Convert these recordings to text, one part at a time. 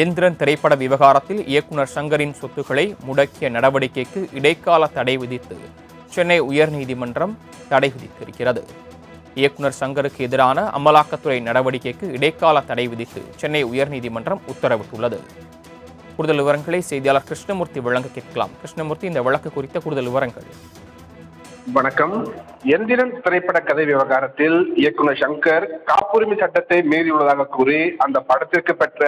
எந்திரன் திரைப்பட விவகாரத்தில் இயக்குனர் சங்கரின் சொத்துக்களை முடக்கிய நடவடிக்கைக்கு இடைக்கால தடை விதித்து சென்னை உயர்நீதிமன்றம் தடை விதித்திருக்கிறது. இயக்குனர் சங்கருக்கு எதிரான அமலாக்கத்துறை நடவடிக்கைக்கு இடைக்கால தடை விதித்து சென்னை உயர்நீதிமன்றம் உத்தரவிட்டுள்ளது. கூடுதல் விவரங்களை செய்தியாளர் கிருஷ்ணமூர்த்தி வழங்க கேட்கலாம். கிருஷ்ணமூர்த்தி இந்த வழக்கு குறித்த கூடுதல் விவரங்கள். வணக்கம். எந்திரன் திரைப்பட கதை விவகாரத்தில் இயக்குனர் சங்கர் காப்புரிமை சட்டத்தை மீறியுள்ளதாக கூறி அந்த படத்திற்கு பெற்ற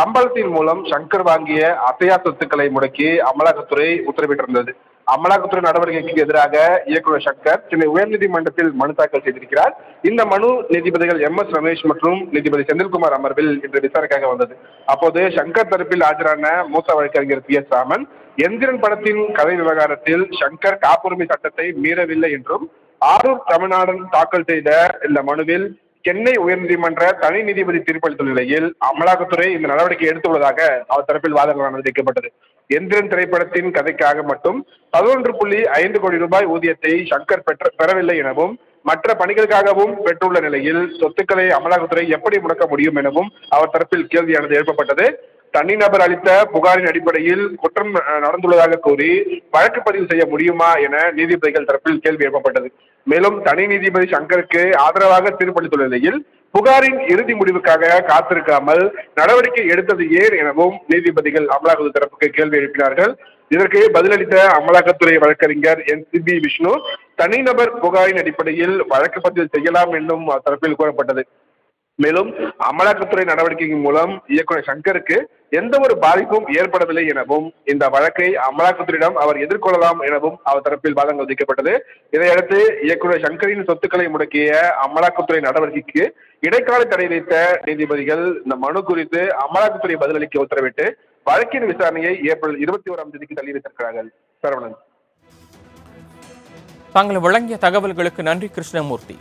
சம்பளத்தின் மூலம் சங்கர் வாங்கிய அசையா சொத்துக்களை முடக்கி அமலாக்கத்துறை உத்தரவிட்டிருந்தது. அமலாக்கத்துறை நடவடிக்கைக்கு எதிராக இயக்குனர் சங்கர் சென்னை உயர்நீதிமன்றத்தில் மனு தாக்கல் செய்திருக்கிறார். இந்த மனு நீதிபதிகள் எம் எஸ் ரமேஷ் மற்றும் நீதிபதி செந்தில்குமார் அமர்வில் இன்று விசாரணைக்காக வந்தது. அப்போது சங்கர் தரப்பில் ஆஜரான மூத்த வழக்கறிஞர் பி எஸ் ராமன் எந்திரன் படத்தின் கதை விவகாரத்தில் சங்கர் காப்புரிமை சட்டத்தை மீறவில்லை என்றும் ஆரூர் தமிழ்நாடன் தாக்கல் செய்த இந்த மனுவில் சென்னை உயர்நீதிமன்ற தனி நீதிபதி தீர்ப்பளித்த நிலையில் அமலாக்கத்துறை இந்த நடவடிக்கை எடுத்துள்ளதாக அவர் தரப்பில் வாதங்கள் அனுமதிக்கப்பட்டது. எந்திரன் திரைப்படத்தின் கதைக்காக மட்டும் பதினொன்று புள்ளி ஐந்து கோடி ரூபாய் ஊதியத்தை சங்கர் பெற்ற பெறவில்லை எனவும் மற்ற பணிகளுக்காகவும் பெற்றுள்ள நிலையில் சொத்துக்களை அமலாக்கத்துறை எப்படி முடக்க முடியும் எனவும் அவர் தரப்பில் கேள்வியானது எழுப்பப்பட்டது. தனிநபர் அளித்த புகாரின் அடிப்படையில் குற்றம் நடந்துள்ளதாக கூறி வழக்கு பதிவு செய்ய முடியுமா என நீதிபதிகள் தரப்பில் கேள்வி எழுப்பப்பட்டது. மேலும் தனி நீதிபதி சங்கருக்கு ஆதரவாக தீர்ப்பளித்துள்ள நிலையில் புகாரின் இறுதி முடிவுக்காக காத்திருக்காமல் நடவடிக்கை எடுத்தது ஏன் எனவும் நீதிபதிகள் அமலாக்கத்துறை தரப்புக்கு கேள்வி எழுப்பினார்கள். இதற்கு பதிலளித்த அமலாக்கத்துறை வழக்கறிஞர் என். சி. பி. விஷ்ணு தனிநபர் புகாரின் அடிப்படையில் வழக்கு பதிவு செய்யலாம் என்னும் தரப்பில் கூறப்பட்டது. மேலும் அமலாக்கத்துறை நடவடிக்கையின் மூலம் இயக்குனர் சங்கருக்கு எந்த ஒரு பாதிப்பும் ஏற்படவில்லை எனவும் இந்த வழக்கை அமலாக்கத்துறையிடம் அவர் எதிர்கொள்ளலாம் எனவும் அவர் தரப்பில் வாதங்கள் விதிக்கப்பட்டது. இதையடுத்து இயக்குனர் சங்கரின் சொத்துக்களை முடக்கிய அமலாக்கத்துறை நடவடிக்கைக்கு இடைக்கால தடை வைத்த நீதிபதிகள் இந்த மனு குறித்து அமலாக்கத்துறை பதிலளிக்க உத்தரவிட்டு வழக்கின் விசாரணையை ஏப்ரல் இருபத்தி ஓராம் தேதிக்கு தள்ளி வைத்திருக்கிறார்கள். சரவணன். தாங்கள் வழங்கிய தகவல்களுக்கு நன்றி கிருஷ்ணமூர்த்தி.